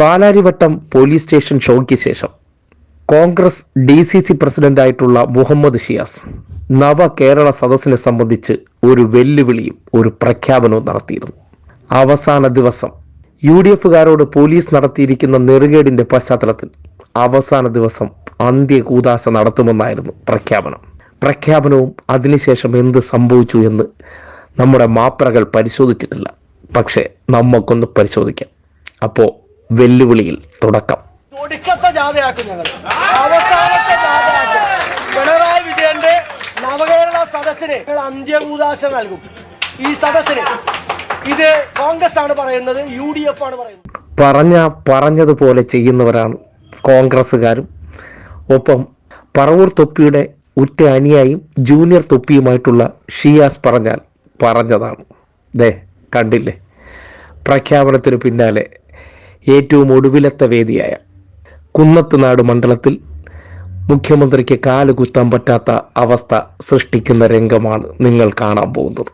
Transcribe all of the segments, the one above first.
Palarivattom police station ഷോയ്ക്ക് ശേഷം Congress D C C പ്രസിഡന്റായിട്ടുള്ള മുഹമ്മദ് ഷിയാസ് നവ കേരള സദസ്സിനെ സംബന്ധിച്ച് ഒരു വെല്ലുവിളിയും ഒരു പ്രഖ്യാപനവും നടത്തിയിരുന്നു. അവസാന ദിവസം യു ഡി എഫുകാരോട് പോലീസ് നടത്തിയിരിക്കുന്ന നെറുകേടിന്റെ പശ്ചാത്തലത്തിൽ അവസാന ദിവസം അന്ത്യ കൂതാശ നടത്തുമെന്നായിരുന്നു പ്രഖ്യാപനം. പ്രഖ്യാപനവും അതിനുശേഷം എന്ത് സംഭവിച്ചു എന്ന് നമ്മുടെ മാപ്രകൾ പരിശോധിച്ചിട്ടില്ല. പക്ഷേ നമുക്കൊന്ന് പരിശോധിക്കാം. അപ്പോ വെല്ലുവിളിയിൽ തുടക്കം. ഒടുക്കത്തെ ജാഥയാക്കും ഞങ്ങൾ അവസാനത്തെ ജാഥയാക്കും. പിണറായി വിജയന്റെ നവകേരള സദസ്സിന് ഞങ്ങൾ അന്ത്യകൂതാശ നൽകും. ഈ സദസ്സിന് ഇത് കോൺഗ്രസ് ആണ് പറയുന്നത് യു ഡി എഫ് ആണ് പറയുന്നത്. പറഞ്ഞ പറഞ്ഞതുപോലെ ചെയ്യുന്നവരാണ് കോൺഗ്രസ്സുകാരും. ഒപ്പം പറവൂർ തൊപ്പിയുടെ ഉറ്റ അനിയായും ജൂനിയർ തൊപ്പിയുമായിട്ടുള്ള ഷിയാസ് പറഞ്ഞാൽ പറഞ്ഞതാണ്. ദേ കണ്ടില്ലേ? പ്രഖ്യാപനത്തിന് പിന്നാലെ ഏറ്റവും ഒടുവിലത്തെ വേദിയായ കുന്നത്തുനാട് മണ്ഡലത്തിൽ മുഖ്യമന്ത്രിക്ക് കാലുകുത്താൻ പറ്റാത്ത അവസ്ഥ സൃഷ്ടിക്കുന്ന രംഗമാണ് നിങ്ങൾ കാണാൻ പോകുന്നത്.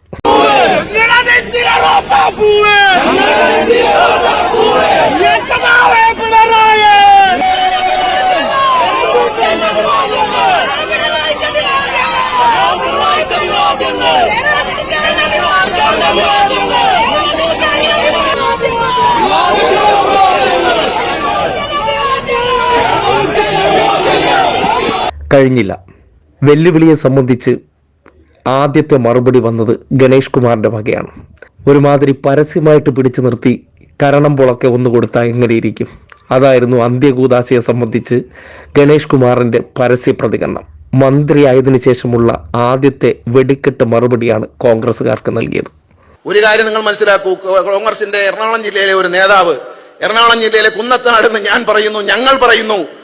കഴിഞ്ഞില്ല. വെല്ലുവിളിയെ സംബന്ധിച്ച് ആദ്യത്തെ മറുപടി വന്നത് ഗണേഷ് കുമാറിന്റെ വകയാണ്. ഒരുമാതിരി പരസ്യമായിട്ട് പിടിച്ചു നിർത്തി കരണം പുളക്കെ ഒന്ന് കൊടുത്താൽ എങ്ങനെയിരിക്കും? അതായിരുന്നു അന്ത്യകൂദാശയെ സംബന്ധിച്ച് ഗണേഷ് കുമാറിന്റെ പരസ്യ പ്രതികരണം. മന്ത്രിയായതിനു ശേഷമുള്ള ആദ്യത്തെ വെടിക്കെട്ട് മറുപടിയാണ് കോൺഗ്രസുകാർക്ക് നൽകിയത്. ഒരു കാര്യം നിങ്ങൾ മനസ്സിലാക്കൂ. കോൺഗ്രസിന്റെ എറണാകുളം ജില്ലയിലെ ഒരു നേതാവ് എറണാകുളം ജില്ലയിലെ കുന്നത്തനാടെന്ന് ഞാൻ പറയുന്നു ഞങ്ങൾ പറയുന്നു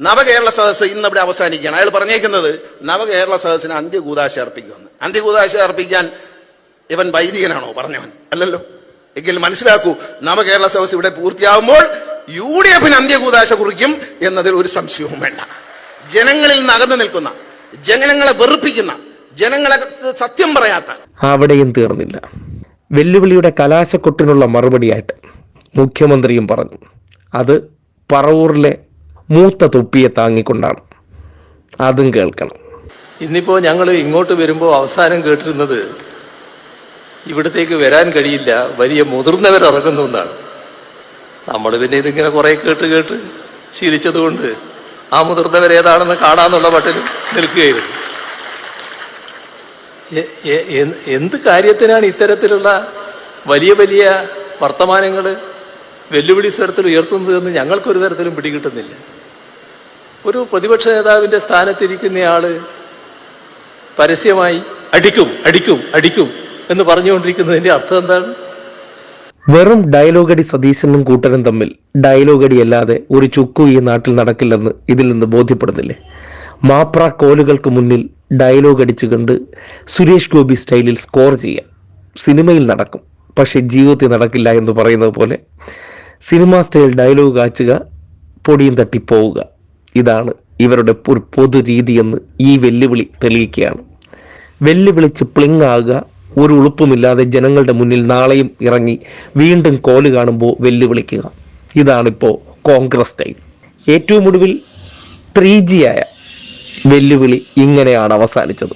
നവകേരള സദസ്സ് ഇന്ന് ഇവിടെ അവസാനിക്കുകയാണ്. അയാൾ പറഞ്ഞേക്കുന്നത് നവകേരള സദസ്സിന് അന്ത്യകൂതാശ അർപ്പിക്കുമെന്ന്. അന്ത്യകൂതാശ അർപ്പിക്കാൻ ഇവൻ വൈദികനാണോ പറഞ്ഞവൻ? അല്ലല്ലോ. എങ്കിൽ മനസ്സിലാക്കൂ നവകേരള സദസ്സ് ഇവിടെ പൂർത്തിയാകുമ്പോൾ യു ഡി എഫിന് അന്ത്യകൂതാശ കുറിക്കും എന്നതിൽ ഒരു സംശയവും വേണ്ട. ജനങ്ങളിൽ നിന്ന് അകന്നു നിൽക്കുന്ന ജനങ്ങളെ വെറുപ്പിക്കുന്ന ജനങ്ങളെ സത്യം പറയാത്ത. അവിടെയും തീർന്നില്ല. വെല്ലുവിളിയുടെ കലാശക്കൊട്ടിനുള്ള മറുപടിയായിട്ട് മുഖ്യമന്ത്രിയും പറഞ്ഞു. അത് പറവൂറിലെ മൂത്ത തൊപ്പിയെ താങ്ങിക്കൊണ്ടാണ്. അതും കേൾക്കണം. ഇന്നിപ്പോ ഞങ്ങൾ ഇങ്ങോട്ട് വരുമ്പോൾ അവസാനം കേട്ടിരുന്നത് ഇവിടത്തേക്ക് വരാൻ കഴിയില്ല വലിയ മുതിർന്നവർ ഇറങ്ങുന്നു എന്നാണ്. നമ്മൾ പിന്നെ ഇതിങ്ങനെ കുറെ കേട്ട് കേട്ട് ശീലിച്ചതുകൊണ്ട് ആ മുതിർന്നവർ ഏതാണെന്ന് കാണാന്നുള്ള മട്ടിൽ നിൽക്കുകയായിരുന്നു. എന്ത് കാര്യത്തിനാണ് ഇത്തരത്തിലുള്ള വലിയ വലിയ വർത്തമാനങ്ങൾ വെല്ലുവിളി സ്വരത്തിൽ ഉയർത്തുന്നത് ഉയർത്തുന്നതെന്ന് ഞങ്ങൾക്കൊരു തരത്തിലും പിടികിട്ടുന്നില്ല. ഒരു പ്രതിപക്ഷ നേതാവിന്റെ സ്ഥാനത്തിരിക്കുന്നയാൾ പരസ്യമായി അടിക്കും അടിക്കും അടിക്കും എന്ന് പറഞ്ഞുകൊണ്ടിരിക്കുന്നതിന്റെ അർത്ഥം എന്താണ്? വെറും ഡയലോഗടി സതീശനും കൂട്ടനും തമ്മിൽ ഡയലോഗടി അല്ലാതെ ഒരു ചുക്കു ഈ നാട്ടിൽ നടക്കില്ലെന്ന് ഇതിൽ നിന്ന് ബോധ്യപ്പെടുന്നില്ലേ? മാപ്ര കോലുകൾക്ക് മുന്നിൽ ഡയലോഗ് അടിച്ചുകൊണ്ട് സുരേഷ് ഗോപി സ്റ്റൈലിൽ സ്കോർ ചെയ്യാം. സിനിമയിൽ നടക്കും പക്ഷെ ജീവിതത്തിൽ നടക്കില്ല എന്ന് പറയുന്നത് പോലെ സിനിമാ സ്റ്റൈൽ ഡയലോഗ് കാച്ചുക പൊടിയും തട്ടി പോവുക. ഇതാണ് ഇവരുടെ ഒരു പൊതു രീതിയെന്ന് ഈ വെല്ലുവിളി തെളിയിക്കുകയാണ്. വെല്ലുവിളിച്ച് പ്ലിങ് ആകുക ഒരു ഉളുപ്പുമില്ലാതെ ജനങ്ങളുടെ മുന്നിൽ നാളെയും ഇറങ്ങി വീണ്ടും കോൽ കാണുമ്പോൾ വെല്ലുവിളിക്കുക. ഇതാണിപ്പോൾ കോൺഗ്രസ് ടൈം ഏറ്റവും ഒടുവിൽ ത്രീ ആയ വെല്ലുവിളി ഇങ്ങനെയാണ് അവസാനിച്ചത്.